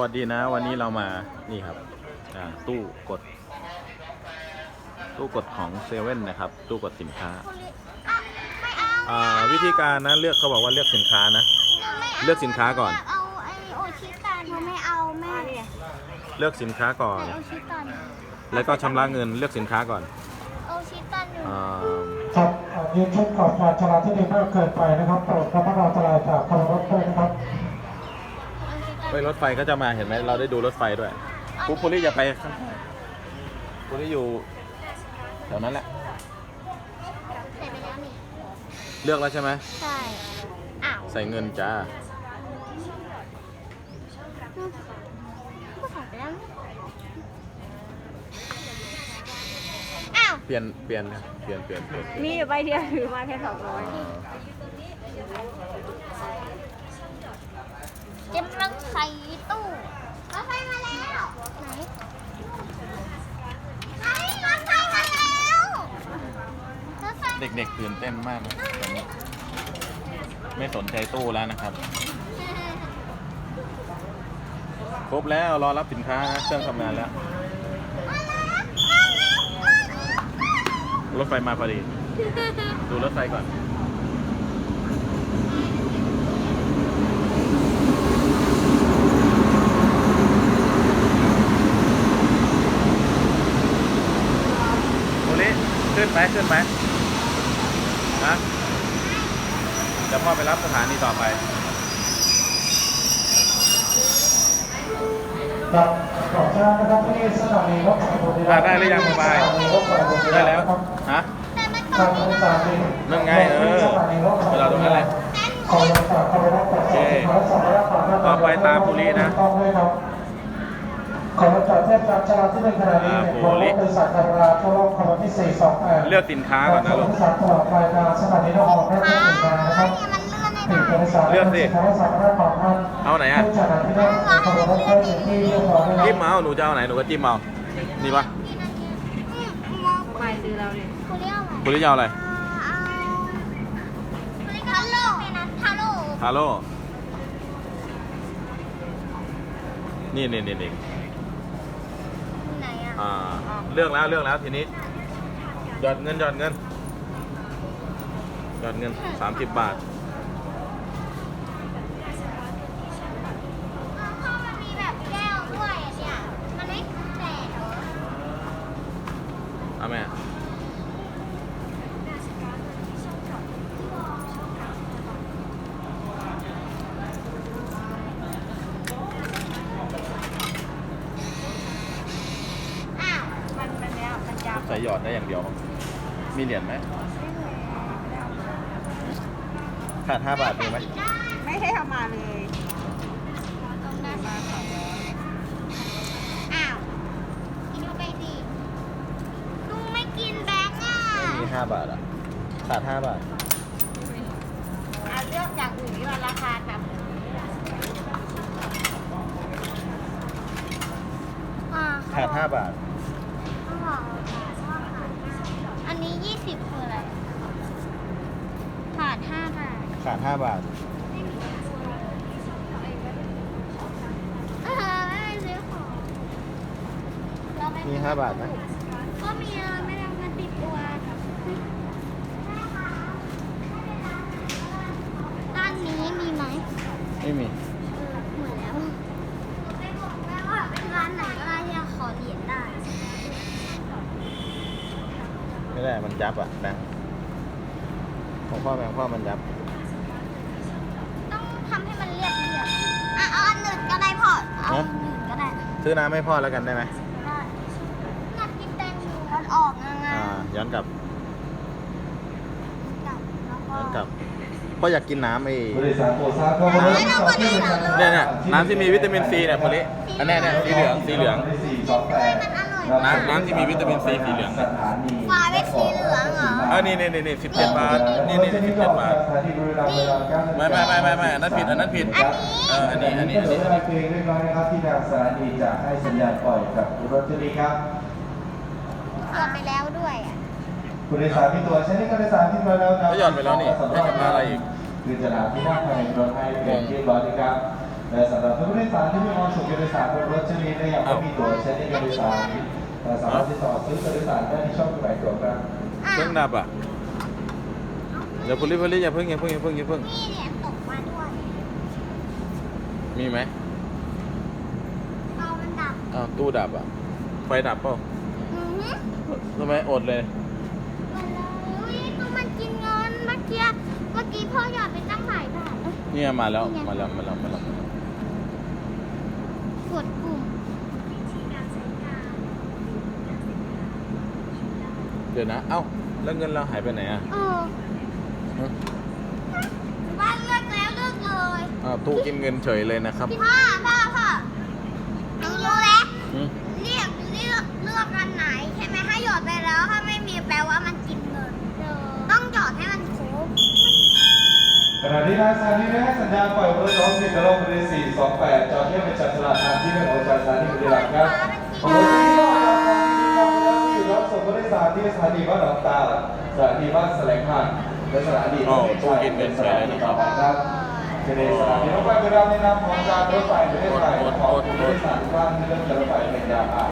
วัสดีนะ วันนี้เรามานี่ครับอ่าตู้กด ตู้กดของเซเว่นนะครับ ตู้กดสินค้าไม่เอาอ่าวิธีการนะเลือกเขาบอกว่าเลือกสินค้านะ เลือกสินค้าก่อนเอาไอโอชิตันหนูไม่เอาแม่เลือกสินค้าก่อนไอโอชิตันแล้วก็ชำระเงินเลือกสินค้าก่อนโอชิตันอยู่อ่าครับอ่ายืนเช็คก่อนการจราที่ดีมากเกินไปนะครับโปรดระมัดระวังอันตรายจากพลรถด้วยนะครับโอชิตัน ไปรถไฟก็จะมาเห็นไหมเราได้ดูรถไฟด้วยปุปุริอย่าไปข้างๆปุริอยู่แถวนั้นแหละใส่ไปแล้วนี่เลือกแล้วใช่ไหมใช่อ้าวใส่เงินจ้าก็ใส่ไปแล้วนี่อ้าวเปลี่ยนเปลี่ยนเปลี่ยนเปลี่ยนเปลี่ยนมีอยู่ใบเดียวถือมาแค่สองร้อย อ่า เจมลัง ใส่ตู้รถไฟมาแล้วไหนไอ้รถไฟมาแล้วรถไฟเด็กๆตื่นเต้นมากนะตอนนี้ไม่สนใจตู้แล้วนะครับ ครบแล้วรอรับสินค้านะเครื่องทำงานแล้ว รถไฟมาพอดี ดูรถไฟก่อน โอลิ ขึ้นไหมขึ้นไหมฮะเดี๋ยวพ่อไปรับสถานีต่อไป ครับขอบคุณนะครับที่สถานีรถไฟบุรีรัมย์ได้หรือยังสบาย สถานีรถไฟบุรีได้รัมย์แล้วนะครับฮะแต่มันทางบริษัทนี้นั่นไงเออสถานีรถไฟเวลาตรงนั้นแหละขอบคุณครับขอบคุณครับขอบคุณครับขอบคุณครับขอบคุณครับต่อไปตามบุรีนะ ต้องด้วยครับ ขอจอดเทียบการจราที่หนึ่งขณะนี้เป็นบุของรีบริษัทธรรมดาทั่วโลกขบวนที่สี่สองแปดเลือกสินค้าก่อนนะลูกบริษัทตลอดรายการสถานีนครราชสีมานะครับมันเลื่อนได้ปิดบริษัทเลือกสินค้าสาธารณะของท่านเอาไหนอะรีบมเอาหนูจะเอาไหนหนูก็จิ้มเอานี่ปะใบซื้อเราเนี่ยคุณเรียกอะไรคุณลิจะเอาอะไรฮัลโหลฮัลโหลฮาโลนี่นี่นี่นี่ อะอ่าเลือกแล้วเลือกแล้วทีนี้หยอดเงินหยอดเงินหยอดเงิน30บาท พ่อมันมีแบบแก้วด้วยอะเนี่ย มันไม่แตกเหรอ เอาไหม อ้าว มันมันเนี้ยมันยับ ใส่ หยอดได้อย่างเดียวมั้งมีเหรียญไหมขาด5บาทมีไหมได้ไม่ให้เอามาเลยตรงนั้นอ้าวกินเข้าไปดิลุงไม่กินแบงค์อะมี5บาทอะขาด5บาทอะเลือกอย่างอื่นที่มันราคาแบบอ่าขาด5บาทเขาบ อกอันนี้ยี่สิบคืออะไรขาดห้าบาทขาด5บาท เออไม่ได้ซื้อของเราไปมี5บาทไหม ก็มีอะไม่ได้เอาเงินติดตัวด้านนี้มีไหม ไม่มี เออเหมือนแล้วร้านไหนก็ได้ที่ขอเหรียญได้ ไม่ได้มันยับอะแบงค์ของพ่อแบงค์พ่อมันยับ ต้องทำให้มันเรียบเรียบอะเอาอันหนึ่งก็ได้พอเอาอันหนึ่งก็ได้ซื้อน้ำให้พ่อแล้วกันได้ไหมได้อยากกินแตงโมมันออกยังไงอ่าย้อนกลับกลับแล้วก็ย้อนกลับพ่ออยากกินน้ำไอ้ บริษัทโปรซ่าก็มาไม่ต้องมาได้เหรอเนี่ยเนี่ยน้ำที่มีวิตามินซีเนี่ยพวกนี้อันเนี้ยเนี่ยสีเหลืองสีเหลืองน้ำน้ำที่มีวิตามินซีสีเหลืองสถานีฝาเป็นสีเหลืองเหรอ เออนี่นี่นี่นี่สิบเจ็ดบาท นี่นี่สิบเจ็ดบาท ไม่ไม่ไม่ไม่ไม่อันนั้นผิด อันนั้นผิดเอออันนี้ อันนี้ อันนี้อันนี้คือเรียบร้อยนะครับที่ทางสถานีจะให้สัญญาณปล่อยกับรถที่นี้ครับ เกือบไปแล้วด้วยอะผู้โดยสารที่ตัวใช้ในการโดยสารที่มาแล้วนะก็หย่อนไปแล้วนี่ให้ชำระอะไรอีก คือจะหาที่นั่งภายในรถให้เป็นที่เรียบร้อยนะครับ แต่สำหรับผู้โดยสารที่มีความสุขโดยสารบนรถชนิดและยังไม่มีตั๋วใช้ในการโดยสารแต่สามารถติดต่อซื้อตั๋วโดยสารได้ที่ช่องขายตั๋วครับเครื่องดับอะเดี๋ยวพลิพลิอย่าเพิ่งอย่าเพิ่งอย่าเพิ่งอย่าเพิ่งนี่เนี่ยตกมาด้วยมีไหมเอามันดับอ้าวตู้ดับอะไฟดับเปล่าอือหือทำไมอดเลยมันเลยอุ้ยตัวมันกินเงินเมื่อกี้เมื่อกี้พ่อหยอดไปตั้งหลายบาทเอ้ยเนี่ยมาแล้วมาแล้วมาแล้วมาแล้ว กดปุ่ม เดี๋ยวนะ เอ้า แล้วเงินเราหายไปไหนอะเออฮะบ้านเลือกแล้วเลือกเลยอ้าวตู้กินเงินเฉยเลยนะครับพ่อพ่อพ่อหนูรู้แล้วอืมเรียกเลือกเลือกอันไหนใช่ไหมถ้าหยอดไปแล้วถ้าไม่มีแปลว่ามันกินเงินต้องหยอดให้มันครบขณะที่ทางสถานีได้ให้สัญญาณปล่อยรถน้องสิบกระโหลกบริษี428จอดเทียบไปจัดตลาดทางที่หนึ่งของจากสถานีบุรีรัมย์ครับ ส่งผู้โดยสารที่สถานีบ้านหนองตาลสถานีบ้านแสลงพันธ์และสถานีอ๋อรถไฟตู้กินเงินเฉยเลยนะครับครับในสถานีรถไฟบุรีรัมย์ในนามของการรถไฟประเทศไทยขอบคุณผู้โดยสารทุกท่านที่เลือกจะรถไฟเป็นยาอ่าน